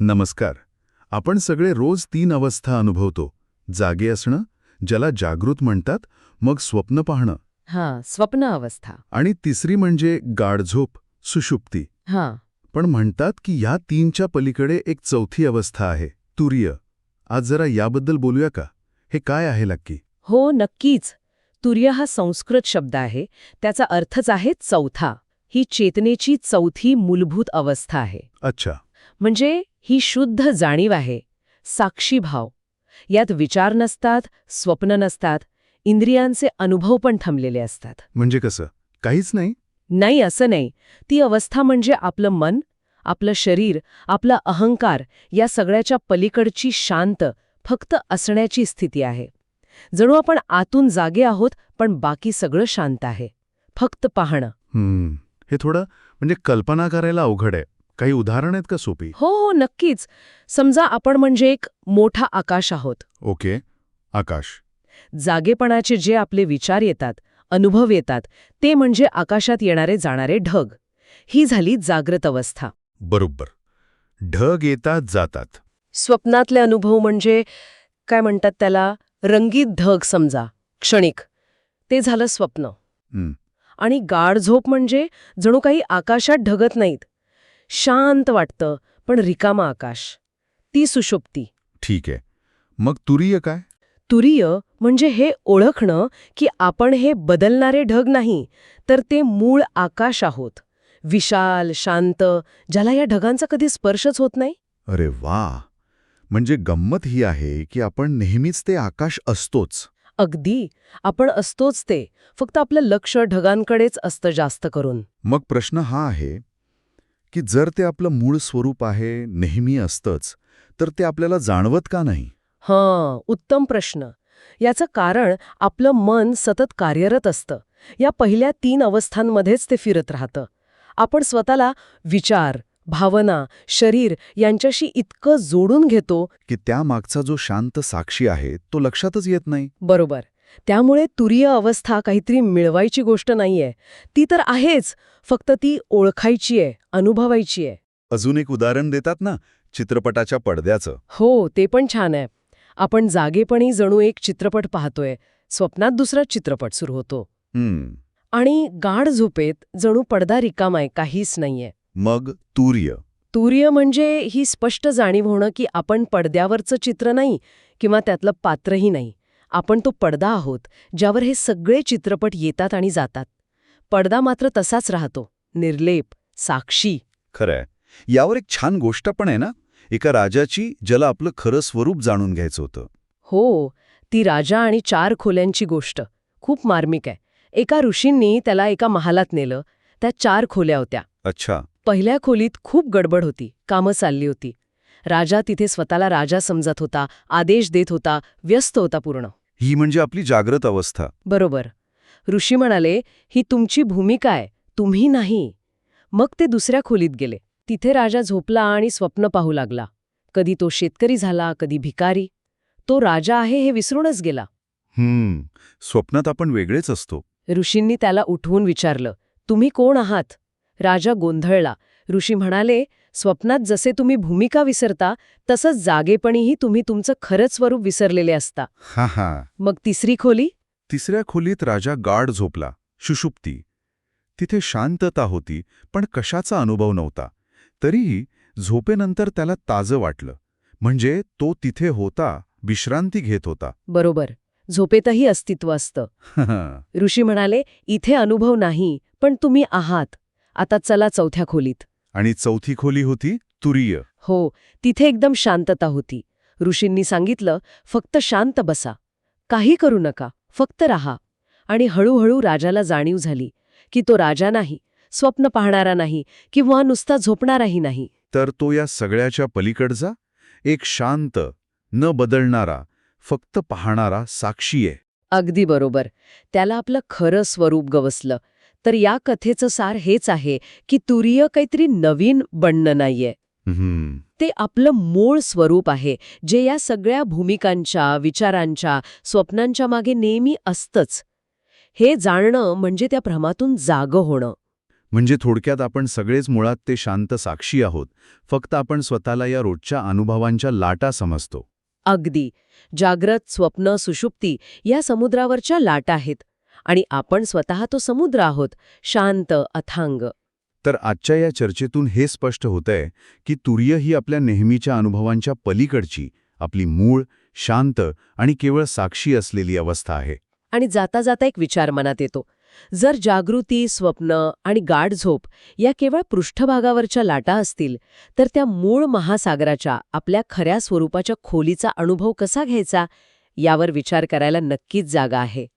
नमस्कार. आपण सगळे रोज तीन अवस्था अनुभवतो. जागे असणं ज्याला जागृत म्हणतात मग स्वप्न पाहणं. हां स्वप्न अवस्था. आणि तिसरी म्हणजे गाढझोप सुषुप्ती. हां. पण म्हणतात की ह्या तीनच्या पलीकडे एक चौथी अवस्था आहे तुर्य. आज जरा याबद्दल बोलूया का? हे काय आहे नक्की? हो नक्कीच. तुर्य हा संस्कृत शब्द आहे त्याचा अर्थच आहे चौथा. ही चेतनेची चौथी मूलभूत अवस्था आहे. अच्छा. म्हणजे ही शुद्ध जाणीव आहे साक्षी भाव. यात विचार नसतात स्वप्न नसतात इंद्रियांचे अनुभव पण थांबलेले असतात. म्हणजे कसं? काहीच नाही? नाही असं नाही. ती अवस्था म्हणजे आपलं मन आपलं शरीर आपला अहंकार या सगळ्याच्या पलीकडची शांत फक्त असण्याची स्थिती आहे. जणू आपण आतून जागे आहोत पण बाकी सगळं शांत आहे. फक्त पाहणं. हे थोडं म्हणजे कल्पना करायला अवघड आहे. काही उदाहरण आहेत का सोपी? हो हो नक्कीच. समजा आपण म्हणजे एक मोठा आकाश आहोत. ओके आकाश. जागेपणाचे जे आपले विचार येतात अनुभव येतात ते म्हणजे आकाशात येणारे जाणारे ढग. ही झाली जागृत अवस्था. बरोबर. ढग येतात जातात. स्वप्नातले अनुभव म्हणजे काय म्हणतात त्याला रंगीत ढग समजा क्षणिक. ते झालं स्वप्न. हं. आणि गाढ झोप म्हणजे जणू काही आकाशात ढगत नाहीत. शांत वाटतं पण रिकामा आकाश. ती सुषुप्ती ठीक आहे. मग तुरीय काय? तुरीय म्हणजे हे ओळखणं की आपण हे बदलणारे ढग नाही तर ते मूळ आकाश आहोत. विशाल शांत ज्याला या ढगांचा कधी स्पर्शच होत नाही? अरे वा! म्हणजे गंमत ही आहे की आपण नेहमीच ते आकाश असतोच. अगदी. आपण असतोच ते. फक्त आपलं लक्ष ढगांकडेच असतं जास्त करून. मग प्रश्न हा आहे की जर ते आपलं मूळ स्वरूप आहे नेहमी असतंच तर ते आपल्याला जाणवत का नाही? हां उत्तम प्रश्न. याचं कारण आपलं मन सतत कार्यरत असतं. या पहिल्या तीन अवस्थांमध्येच ते फिरत राहतं. आपण स्वतःला विचार भावना शरीर यांच्याशी इतकं जोडून घेतो. की त्यामागचा जो शांत साक्षी आहे तो लक्षातच येत नाही. बरोबर. त्यामुळे तुरीय अवस्था काहीतरी मिळवायची गोष्ट नाहीये. ती तर आहेच फक्त ती ओळखायची आहे अनुभवायची आहे अजून एक उदाहरण देतात ना चित्रपटाच्या पडद्याचं. हो ते पण छान आहे. आपण जागेपणी जणू एक चित्रपट पाहतोय. स्वप्नात दुसरा चित्रपट सुरू होतो. हम्म. आणि गाढ झोपेत जणू पडदा रिकामाय काहीच नाहीये. मग तूर्य. तूर्य म्हणजे ही स्पष्ट जाणीव होणं की आपण पडद्यावरचं चित्र नाही किंवा त्यातलं पात्रही नाही. आपण तो पडदा आहोत ज्यावर हे सगळे चित्रपट येतात आणि जातात. पडदा मात्र तसाच राहतो निर्लेप साक्षी. खरंय. यावर एक छान गोष्ट पण आहे ना? एका राजाची ज्याला आपलं खरं स्वरूप जाणून घ्यायचं होतं. हो ती राजा आणि चार खोल्यांची गोष्ट. खूप मार्मिक आहे. एका ऋषींनी त्याला एका महालात नेलं. त्या चार खोल्या होत्या. अच्छा. पहिल्या खोलीत खूप गडबड होती कामं चालली होती. राजा तिथे स्वतःला राजा समजत होता आदेश देत होता व्यस्त होता पूर्ण. ही म्हणजे आपली जागृत अवस्था. बरोबर. ऋषी म्हणाले ही तुमची भूमिका आहे तुम्ही नाही. मग ते दुसऱ्या खोलीत गेले. तिथे राजा झोपला आणि स्वप्न पाहू लागला. कधी तो शेतकरी झाला कधी भिकारी. तो राजा आहे हे विसरूनच गेला. हम्म. स्वप्नात आपण वेगळेच असतो. ऋषींनी त्याला उठवून विचारलं तुम्ही कोण आहात? राजा गोंधळला. ऋषी म्हणाले स्वप्नात जसे तुम्ही भूमिका विसरता तसंच जागेपणीही तुम्ही तुमचं खरंच स्वरूप विसरलेले असता. हा हा. मग तिसरी खोली? तिसऱ्या खोलीत राजा गाढ झोपला सुषुप्ती. तिथे शांतता होती पण कशाचा अनुभव नव्हता. तरीही झोपेनंतर त्याला ताजं वाटलं. म्हणजे तो तिथे होता विश्रांती घेत होता. बरोबर. झोपेतही अस्तित्व असतं. ऋषी म्हणाले इथे अनुभव नाही पण तुम्ही आहात. आता चला चौथ्या खोलीत. आणि चौथी खोली होती तुरीय. हो तिथे एकदम शांतता होती. ऋषींनी सांगितलं फक्त शांत बसा. काही करू नका फक्त राहा. आणि हळूहळू राजाला जाणीव झाली की तो राजा नाही स्वप्न पाहणारा नाही किंवा नुसता झोपणाराही नाही. तर तो या सगळ्याच्या पलीकडचा एक शांत न बदलणारा फक्त पाहणारा साक्षी आहे अगदी बरोबर. त्याला आपलं खरं स्वरूप गवसलं. तर या कथेचं सार हेच आहे की तुरीय काहीतरी नवीन बनणं नाहीये. ते आपलं मूळ स्वरूप आहे जे या सगळ्या भूमिकांच्या विचारांच्या स्वप्नांच्या मागे नेहमी असतंच. हे जाणणं म्हणजे त्या भ्रमातून जागं होणं. म्हणजे थोडक्यात आपण सगळेच मुळात ते शांत साक्षी आहोत फक्त आपण स्वतःला या रोजच्या अनुभवांच्या लाटा समजतो. अगदी. जाग्रत स्वप्न सुषुप्ती या समुद्रावरच्या लाटा आहेत. आणि आपण स्वतः तो समुद्र आहोत शांत अथांग. तर आजच्या या चर्चेतून हे स्पष्ट होतंय की तुर्य ही आपल्या नेहमीच्या अनुभवांच्या पलीकडची आपली मूळ शांत आणि केवळ साक्षी असलेली अवस्था आहे. आणि जाता जाता एक विचार मनात येतो. जर जागृती स्वप्न आणि गाढ झोप या केवळ पृष्ठभागावरच्या लाटा असतील तर त्या मूळ महासागराच्या आपल्या खऱ्या स्वरूपाच्या खोलीचा अनुभव कसा घ्यायचा यावर विचार करायला नक्कीच जागा आहे.